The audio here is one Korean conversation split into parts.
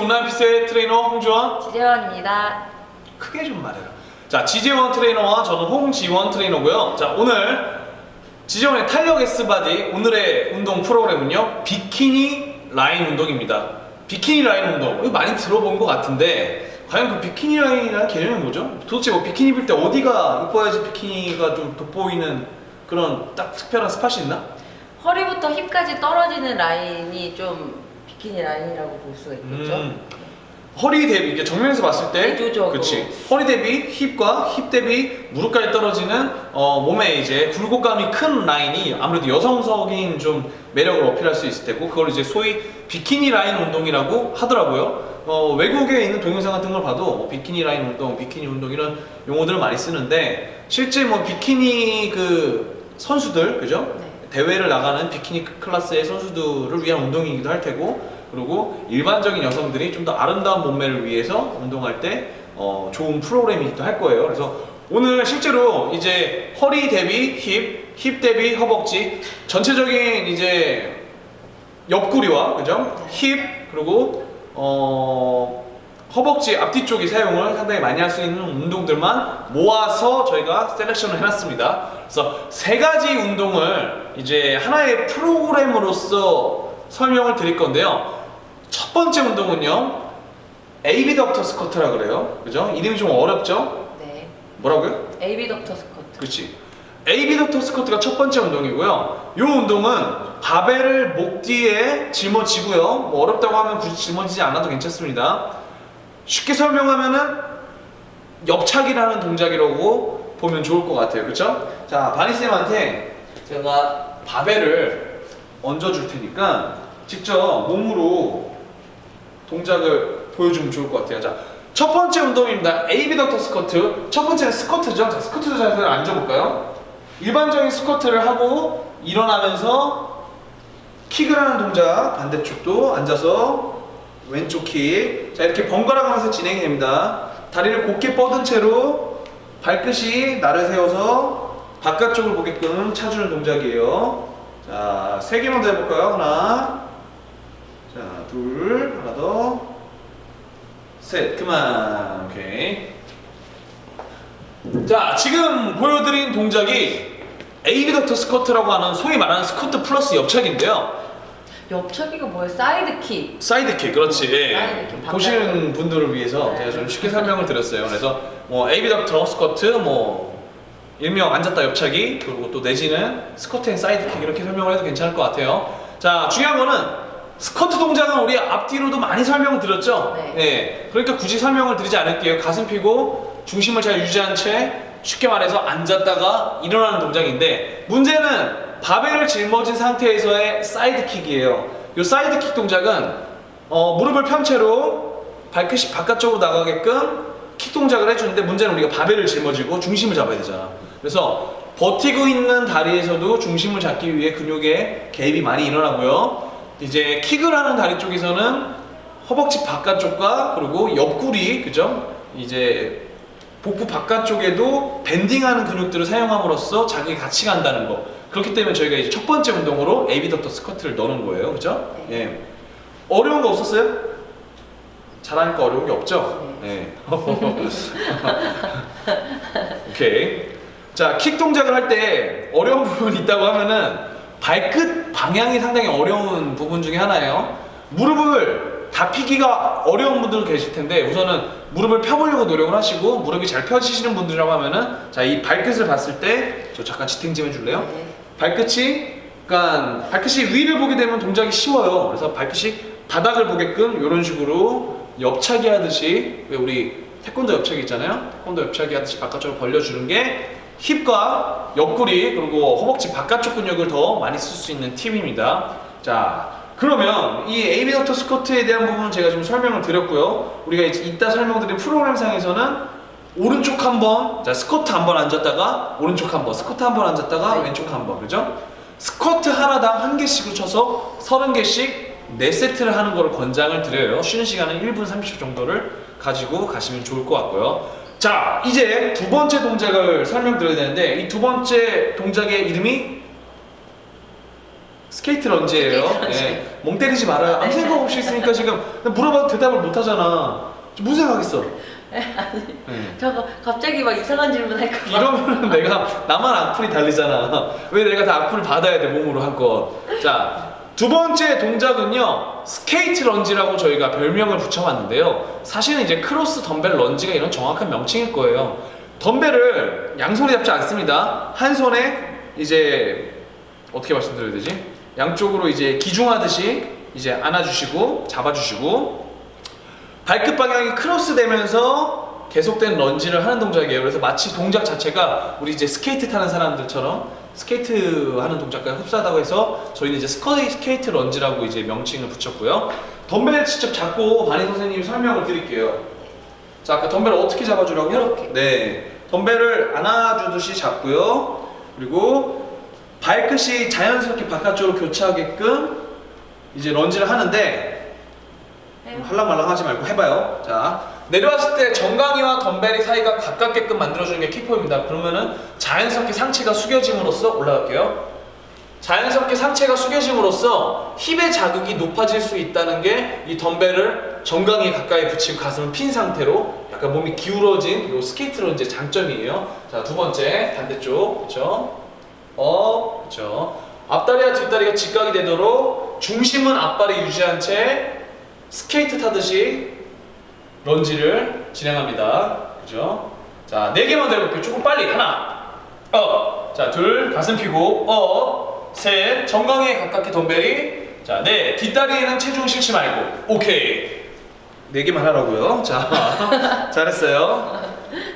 온라인 피스의 트레이너 홍주원 지재원입니다. 크게 좀 말해라. 자, 지재원 트레이너와 저는 홍지원 트레이너고요. 자, 오늘 지재원의 탄력 S바디 오늘의 운동 프로그램은요. 비키니 라인 운동입니다. 비키니 라인 운동. 이거 많이 들어본 것 같은데 과연 그 비키니 라인이라는 개념이 뭐죠? 도대체 뭐 비키니 입을 때 어디가 이뻐야지 비키니가 좀 돋보이는 그런 딱 특별한 스팟이 있나? 허리부터 힙까지 떨어지는 라인이 좀 비키니 라인이라고 볼 수가 있겠죠. 음. 허리 대비 이게 정면에서 봤을 때. 그치 허리 대비 힙과 힙 대비 무릎까지 떨어지는 어, 몸에 이제 굴곡감이 큰 라인이 아무래도 여성적인 좀 매력을 어필할 수 있을 테고 그걸 이제 소위 비키니 라인 운동이라고 하더라고요. 어, 외국에 있는 동영상 같은 걸 봐도 뭐 비키니 라인 운동, 비키니 운동 이런 용어들을 많이 쓰는데 실제 뭐 비키니 그 선수들 그죠? 네. 대회를 나가는 비키니 클래스의 선수들을 위한 운동이기도 할 테고 그리고 일반적인 여성들이 좀 더 아름다운 몸매를 위해서 운동할 때 어, 좋은 프로그램이기도 할 거예요. 그래서 오늘 실제로 이제 허리 대비 힙, 힙 대비 허벅지 전체적인 이제 옆구리와 그죠? 힙 그리고 어 허벅지 앞뒤 쪽이 사용을 상당히 많이 할 수 있는 운동들만 모아서 저희가 셀렉션을 해놨습니다. 그래서 세 가지 운동을 이제 하나의 프로그램으로서 설명을 드릴 건데요. 첫 번째 운동은요. 에이비덕터 스쿼트라 그래요. 그죠? 이름이 좀 어렵죠? 네. 뭐라고요? AB 덕터 스쿼트. 그렇지. 에이비덕터 스쿼트가 첫 번째 운동이고요. 이 운동은 바벨을 목 뒤에 짊어지고요. 뭐 어렵다고 하면 굳이 짊어지지 않아도 괜찮습니다. 쉽게 설명하면은 옆차기라는 동작이라고 보면 좋을 것 같아요. 그렇죠? 자, 바니 쌤한테 제가 바벨을 얹어 줄 테니까 직접 몸으로 동작을 보여주면 좋을 것 같아요. 자, 첫 번째 운동입니다. 에이비덕터 스쿼트. 첫 번째는 스쿼트죠. 자, 스쿼트 자세를 앉아볼까요? 일반적인 스쿼트를 하고 일어나면서 킥을 하는 동작 반대쪽도 앉아서 왼쪽 킥. 자, 이렇게 번갈아 가면서 진행이 됩니다. 다리를 곧게 뻗은 채로 발끝이 나를 세워서 바깥쪽을 보게끔 차주는 동작이에요. 자, 세 개만 더 해볼까요? 하나, 자, 둘, 하나 더, 셋, 그만. 오케이. 자, 지금 보여드린 동작이 에이비덕터 스쿼트라고 하는 소위 말하는 스쿼트 플러스 옆차기인데요. 옆차기가 뭐예요? 사이드 킥. 사이드킥, 그렇지. 사이드킥, 반대로. 보시는 분들을 위해서 네. 제가 좀 쉽게 설명을 드렸어요. 그래서 뭐 에이비덕터 스쿼트, 뭐 일명 앉았다 옆차기, 그리고 또 내지는 스쿼트 앤 사이드킥 이렇게 설명을 해도 괜찮을 것 같아요. 자, 중요한 거는 스쿼트 동작은 우리 앞뒤로도 많이 설명을 드렸죠? 네. 그러니까 굳이 설명을 드리지 않을게요. 가슴 피고 중심을 잘 유지한 채 쉽게 말해서 앉았다가 일어나는 동작인데 문제는 바벨을 짊어진 상태에서의 사이드킥이에요. 이 사이드킥 동작은 어, 무릎을 편 채로 발끝이 바깥쪽으로 나가게끔 킥 동작을 해주는데 문제는 우리가 바벨을 짊어지고 중심을 잡아야 되잖아. 그래서 버티고 있는 다리에서도 중심을 잡기 위해 근육에 개입이 많이 일어나고요. 이제 킥을 하는 다리 쪽에서는 허벅지 바깥쪽과 그리고 옆구리 그죠? 이제 복부 바깥쪽에도 밴딩하는 근육들을 사용함으로써 자극이 같이 간다는 거. 그렇기 때문에 저희가 이제 첫 번째 운동으로 에이비덕터 스쿼트를 넣는 거예요. 그죠? 네. 예. 어려운 거 없었어요? 잘하니까 어려운 게 없죠? 네. 오케이. 자, 킥 동작을 할 때 어려운 부분이 있다고 하면은 발끝 방향이 상당히 어려운 부분 중에 하나예요. 무릎을 다 피기가 어려운 분들 계실 텐데 우선은 무릎을 펴보려고 노력을 하시고 무릎이 잘 펴지시는 분들이라고 하면은 자, 이 발끝을 봤을 때 저 잠깐 지탱 좀 해줄래요? 네. 발끝이 그러니까 발끝이 위를 보게 되면 동작이 쉬워요. 그래서 발끝이 바닥을 보게끔 이런 식으로 옆차기 하듯이 왜 우리 태권도 옆차기 있잖아요. 태권도 옆차기 하듯이 바깥쪽으로 벌려주는 게 힙과 옆구리 그리고 허벅지 바깥쪽 근육을 더 많이 쓸 수 있는 팁입니다. 자, 그러면 이 에이비덕터 스쿼트에 대한 부분은 제가 좀 설명을 드렸고요. 우리가 이따 설명드린 프로그램상에서는 오른쪽 한 번, 자 스쿼트 한 번 앉았다가 오른쪽 한 번, 스쿼트 한 번 앉았다가 네. 왼쪽 한 번, 그죠? 스쿼트 하나당 한 개씩을 쳐서 30개씩 4세트를 하는 거를 권장을 드려요. 쉬는 시간은 1분 30초 정도를 가지고 가시면 좋을 것 같고요. 자, 이제 두 번째 동작을 설명드려야 되는데 이 두 번째 동작의 이름이 스케이트 런지예요. 스케이트 런지. 예. 멍 때리지 말아요. 아무 네. 생각 없이 있으니까 지금 물어봐도 대답을 못 하잖아. 무슨 생각했어? 네. 저거 갑자기 막 이상한 질문 할까 봐. 이러면 내가 나만 악플이 달리잖아. 왜 내가 다 악플을 받아야 돼 몸으로 한 건. 자, 두 번째 동작은요. 스케이트 런지라고 저희가 별명을 붙여봤는데요. 사실은 이제 크로스 덤벨 런지가 이런 정확한 명칭일 거예요. 덤벨을 양손에 잡지 않습니다. 한 손에 이제 어떻게 말씀드려야 되지? 양쪽으로 이제 기중하듯이 이제 안아주시고 잡아주시고 발끝 방향이 크로스 되면서 계속된 런지를 하는 동작이에요. 그래서 마치 동작 자체가 우리 이제 스케이트 타는 사람들처럼 스케이트 하는 동작과 흡사하다고 해서 저희는 이제 스커이 스케이트 런지라고 이제 명칭을 붙였고요. 덤벨을 직접 잡고 바니 선생님이 설명을 드릴게요. 자, 아까 덤벨을 어떻게 잡아주라고요? 이렇게. 네. 덤벨을 안아주듯이 잡고요. 그리고 발끝이 자연스럽게 바깥쪽으로 교차하게끔 이제 런지를 하는데. 할랑말랑 하지 말고 해봐요. 자, 내려왔을 때 정강이와 덤벨이 사이가 가깝게끔 만들어주는 게 키포입니다. 그러면은 자연스럽게 상체가 숙여짐으로써 올라갈게요. 자연스럽게 상체가 숙여짐으로써 힙의 자극이 높아질 수 있다는 게 이 덤벨을 정강이에 가까이 붙이고 가슴을 핀 상태로 약간 몸이 기울어진 요 스케이트 런지의 장점이에요. 자, 두 번째 반대쪽 그렇죠? 어, 그렇죠. 앞다리와 뒷다리가 직각이 되도록 중심은 앞발에 유지한 채 스케이트 타듯이 런지를 진행합니다. 그죠? 자, 네 개만 더 해볼게요. 조금 빨리. 하나, 업. 자, 둘, 가슴 펴고, 업. 셋, 정강이에 가깝게 덤벨이. 자, 넷, 뒷다리에는 체중 실지 말고. 오케이. 네 개만 하라고요. 자, 잘했어요.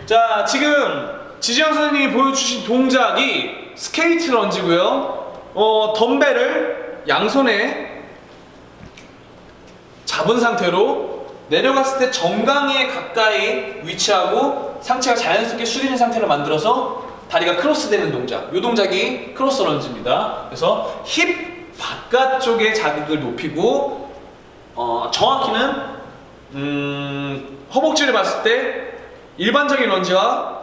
자, 지금 지지영 선생님이 보여주신 동작이 스케이트 런지고요. 어, 덤벨을 양손에 잡은 상태로 내려갔을 때 정강이에 가까이 위치하고 상체가 자연스럽게 숙여진 상태로 만들어서 다리가 크로스되는 동작. 이 동작이 크로스 런지입니다. 그래서 힙 바깥쪽의 자극을 높이고 어, 정확히는 음, 허벅지를 봤을 때 일반적인 런지와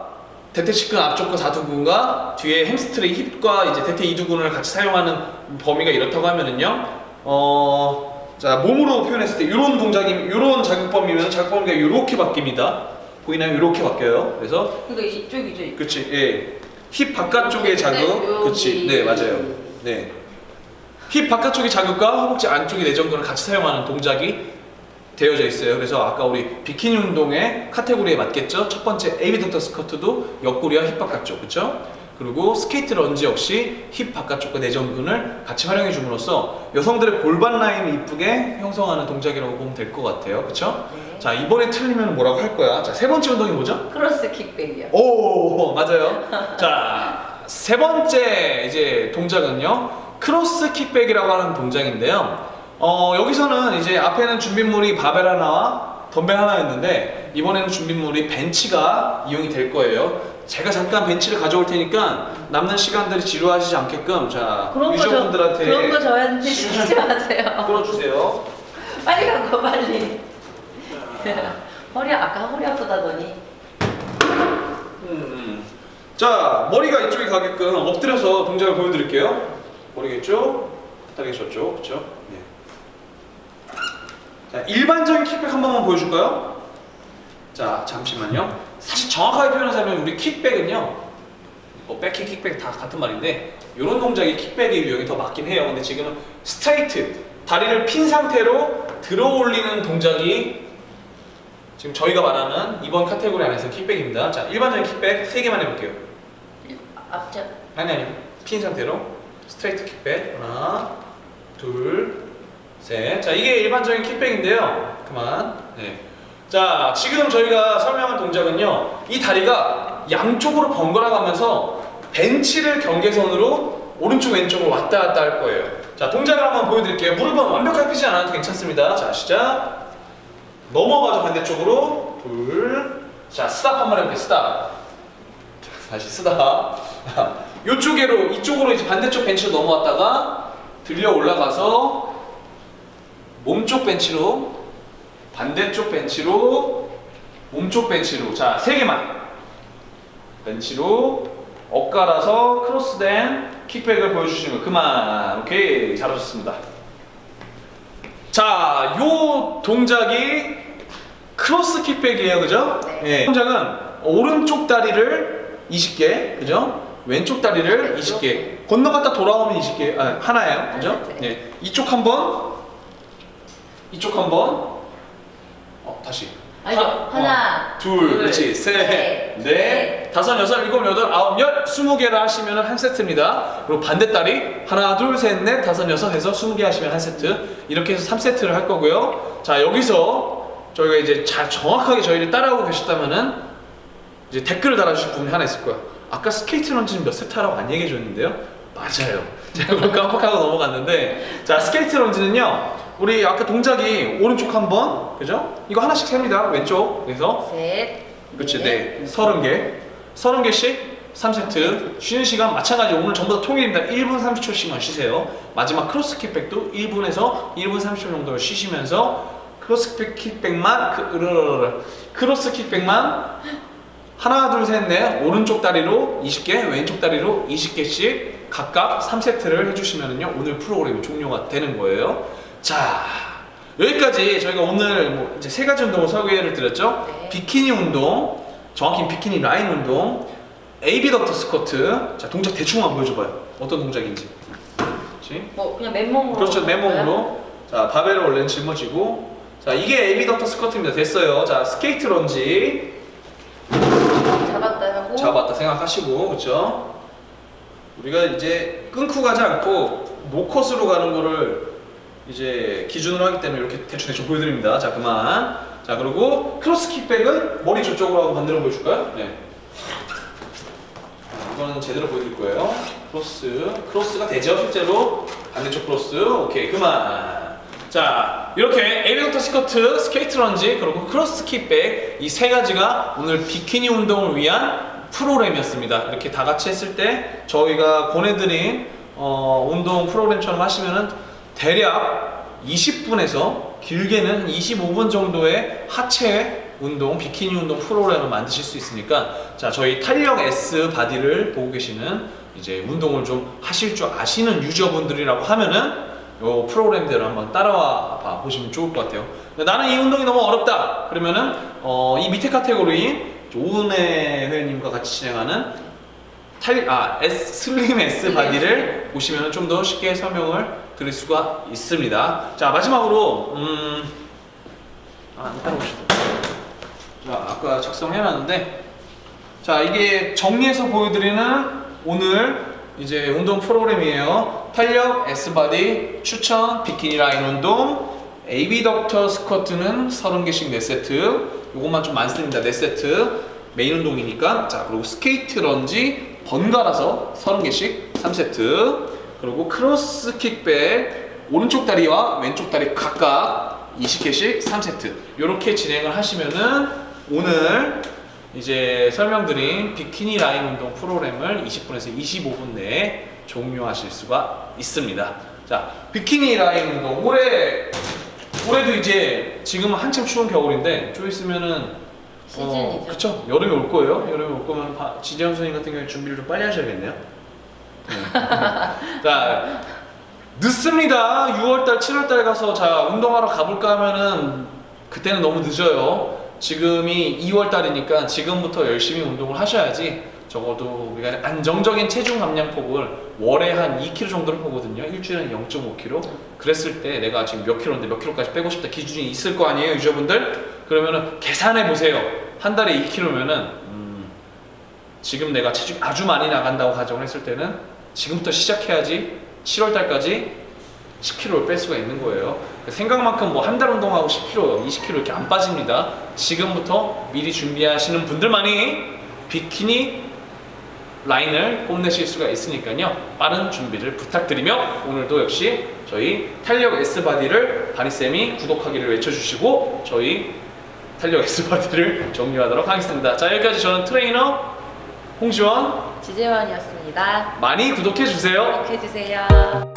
대퇴직근 앞쪽과 다두근과 뒤에 햄스트링 힙과 이제 대퇴 이두근을 같이 사용하는 범위가 이렇다고 하면은요. 어, 자 몸으로 표현했을 때 이런 동작이 이런 자극 범위면 자극 범위가 이렇게 바뀝니다. 보이나요? 이렇게 바뀌어요. 그래서 그러니까 이쪽이죠. 그치, 예. 힙 바깥쪽의 자극, 여기. 그치, 네 맞아요. 네. 힙 바깥쪽의 자극과 허벅지 안쪽의 내전근을 같이 사용하는 동작이 되어져 있어요. 그래서 아까 우리 비키니 운동의 카테고리에 맞겠죠? 첫 번째 에이비덕터 스커트도 옆구리와 힙 바깥쪽, 그쵸? 그리고 스케이트 런지 역시 힙 바깥쪽과 내전근을 같이 활용해 줌으로써 여성들의 골반 라인을 이쁘게 형성하는 동작이라고 보면 될 것 같아요. 그쵸? 네. 자, 이번에 틀리면 뭐라고 할 거야? 자, 세 번째 운동이 뭐죠? 크로스 킥백이요. 오 맞아요. 자 세 번째 이제 동작은요 크로스 킥백이라고 하는 동작인데요. 어 여기서는 이제 앞에는 준비물이 바벨 하나와 덤벨 하나였는데 이번에는 준비물이 벤치가 이용이 될 거예요. 제가 잠깐 벤치를 가져올 테니까 남는 시간들이 지루하시지 않게끔 자 그런 거 저, 유저분들한테 그런 거 저한테 시키지 마세요. 끌어주세요. 빨리 가고 빨리. 허리 아까 허리 아프다더니. 음. 자 머리가 이쪽에 가게끔 엎드려서 동작을 보여드릴게요. 머리가 이쪽, 다리가 저쪽, 그렇죠? 네. 자 일반적인 킥백 한 번만 보여줄까요? 자 잠시만요. 사실 정확하게 표현하자면 우리 킥백은요, 뭐 백킥, 킥백 다 같은 말인데 이런 동작이 킥백의 유형이 더 맞긴 해요. 근데 지금은 스트레이트 다리를 핀 상태로 들어 올리는 동작이 지금 저희가 말하는 이번 카테고리 안에서 킥백입니다. 자 일반적인 킥백 세 개만 해볼게요. 앞쪽. 아니 아니 핀 상태로 스트레이트 킥백 하나 둘 셋 자 이게 일반적인 킥백인데요 그만 네 자 지금 저희가 설명한 동작은요 이 다리가 양쪽으로 번갈아 가면서 벤치를 경계선으로 오른쪽 왼쪽으로 왔다 갔다 할 거예요. 자 동작을 한번 보여드릴게요. 무릎은 완벽하게 펴지 않아도 괜찮습니다. 자 시작. 넘어가죠 반대쪽으로. 둘 자 스탑 한 번 해볼게요 스탑. 자, 다시 쓰다. 이쪽으로 이쪽으로 이제 반대쪽 벤치로 넘어왔다가 들려 올라가서 몸쪽 벤치로 반대쪽 벤치로 몸쪽 벤치로 자 세 개만 벤치로 엇갈아서 크로스된 킥백을 보여주시는 거 그만. 오케이 잘하셨습니다. 자, 요 동작이 크로스 킥백이에요, 그죠? 네. 예. 동작은 오른쪽 다리를 20개, 그죠? 왼쪽 다리를 네, 20개. 건너갔다 돌아오면 20개, 아, 하나예요, 그죠? 네. 예. 이쪽 한 번, 이쪽 한 번. 어, 다시. 아니죠. 하나, 둘, 둘, 그렇지, 셋, 셋, 넷, 넷. 다섯, 여섯, 일곱, 여덟, 아홉, 열, 스무 개를 하시면 한 세트입니다. 그리고 반대 다리 하나, 둘, 셋, 넷, 다섯, 여섯 해서 스무 개 하시면 한 세트. 이렇게 해서 3세트를 할 거고요. 자, 여기서 저희가 이제 잘 정확하게 저희를 따라오고 계셨다면은 이제 댓글을 달아주실 분이 하나 있을 거야. 아까 스케이트 런지는 몇 세트 하라고 안 얘기해 줬는데요? 맞아요. 제가 그걸 깜빡하고 넘어갔는데 자 스케이트 런지는요 우리 아까 동작이 오른쪽 한 번 그죠? 이거 하나씩 셉니다. 왼쪽 그래서. 셋. 그렇지 넷. 네. 서른 개. 서른 개씩 3세트. 쉬는 시간 마찬가지. 오늘 전부 다 통일입니다. 1분 30초씩만 쉬세요. 마지막 크로스 킥백도 1분에서 1분 30초 정도 쉬시면서 크로스 킥- 킥백만 그, 으르르르. 크로스 킥백만. 하나 둘셋 넷. 오른쪽 다리로 20개 왼쪽 다리로 20개씩 각각 3세트를 해주시면은요 오늘 프로그램이 종료가 되는 거예요 자 여기까지 저희가 오늘 뭐 이제 세 가지 운동을 소개를 드렸죠 네. 비키니 운동 정확히 비키니 라인 운동 AB 덕터 스쿼트 자 동작 대충 한번 보여줘봐요 어떤 동작인지 그렇지 뭐 그냥 맨몸으로. 그렇죠? 맨몸으로 자 바벨을 원래는 짊어지고 자 이게 AB 덕터 스쿼트입니다 됐어요 자 스케이트 런지 잡았다 하고. 잡았다 생각하시고 그렇죠? 우리가 이제 끊고 가지 않고 노컷으로 가는 거를 이제 기준으로 하기 때문에 이렇게 대충 대충 보여드립니다. 자 그만. 자 그리고 크로스 킥백은 머리 저쪽으로 하고 반대로 보여줄까요? 네. 자, 이거는 제대로 보여드릴 거예요. 크로스 크로스가 되죠 실제로 반대쪽 크로스 오케이 그만. 자 이렇게 에비덕터 스커트, 스케이트 런지 그리고 크로스 킥백 이 세 가지가 오늘 비키니 운동을 위한 프로그램이었습니다. 이렇게 다 같이 했을 때 저희가 보내드린 어, 운동 프로그램처럼 하시면은 대략 20분에서 길게는 25분 정도의 하체 운동, 비키니 운동 프로그램을 만드실 수 있으니까 자 저희 탄력 S 바디를 보고 계시는 이제 운동을 좀 하실 줄 아시는 유저분들이라고 하면은 요 프로그램대로 한번 따라와 봐 보시면 좋을 것 같아요. 나는 이 운동이 너무 어렵다. 그러면은 어, 이 밑에 카테고리인 오은혜 회원님과 같이 진행하는 탈, 아, S, 슬림 S 바디를 보시면 좀 더 쉽게 설명을 드릴 수가 있습니다. 자, 마지막으로, 음, 아, 안 따라오시죠. 자, 아까 작성해놨는데, 자, 이게 정리해서 보여드리는 오늘 이제 운동 프로그램이에요. 탄력 S 바디 추천 비키니 라인 운동 AB 덕터 스쿼트는 30개씩 4세트 요것만 좀 많습니다 4세트 메인 운동이니까 자 그리고 스케이트 런지 번갈아서 30개씩 3세트 그리고 크로스 킥백 오른쪽 다리와 왼쪽 다리 각각 20개씩 3세트 이렇게 진행을 하시면은 오늘 이제 설명드린 비키니 라인 운동 프로그램을 20분에서 25분 내에 종료하실 수가 있습니다. 자, 비키니 라인 운동 올해 올해도 이제 지금 한참 추운 겨울인데 좀 있으면은 시즌이죠. 그쵸 여름이 올 거예요. 여름이 올 거면 바- 지재현 선생님 같은 경우에 준비를 좀 빨리 하셔야겠네요. 네. 자 늦습니다. 6월달, 7월달 가서 자 운동하러 가볼까 하면은 그때는 너무 늦어요. 지금이 2월달이니까 지금부터 열심히 운동을 하셔야지 적어도 우리가 안정적인 체중 감량 폭을 월에 한 2kg 정도를 보거든요. 일주일에 0.5kg. 그랬을 때 내가 지금 몇 킬로인데 몇 킬로까지 빼고 싶다 기준이 있을 거 아니에요, 유저분들? 그러면은 계산해 보세요. 한 달에 2kg면은 음, 지금 내가 체중 아주 많이 나간다고 가정을 했을 때는 지금부터 시작해야지 7월 달까지 10kg를 뺄 수가 있는 거예요. 생각만큼 뭐 한 달 운동하고 10kg, 20kg 이렇게 안 빠집니다. 지금부터 미리 준비하시는 분들만이 비키니 라인을 뽐내실 수가 있으니까요. 빠른 준비를 부탁드리며 오늘도 역시 저희 탄력 S 바디를 바리쌤이 구독하기를 외쳐주시고 저희 탄력 S 바디를 정리하도록 하겠습니다. 자 여기까지 저는 트레이너 홍지원 지재환이었습니다. 많이 구독해 주세요. 구독해주세요.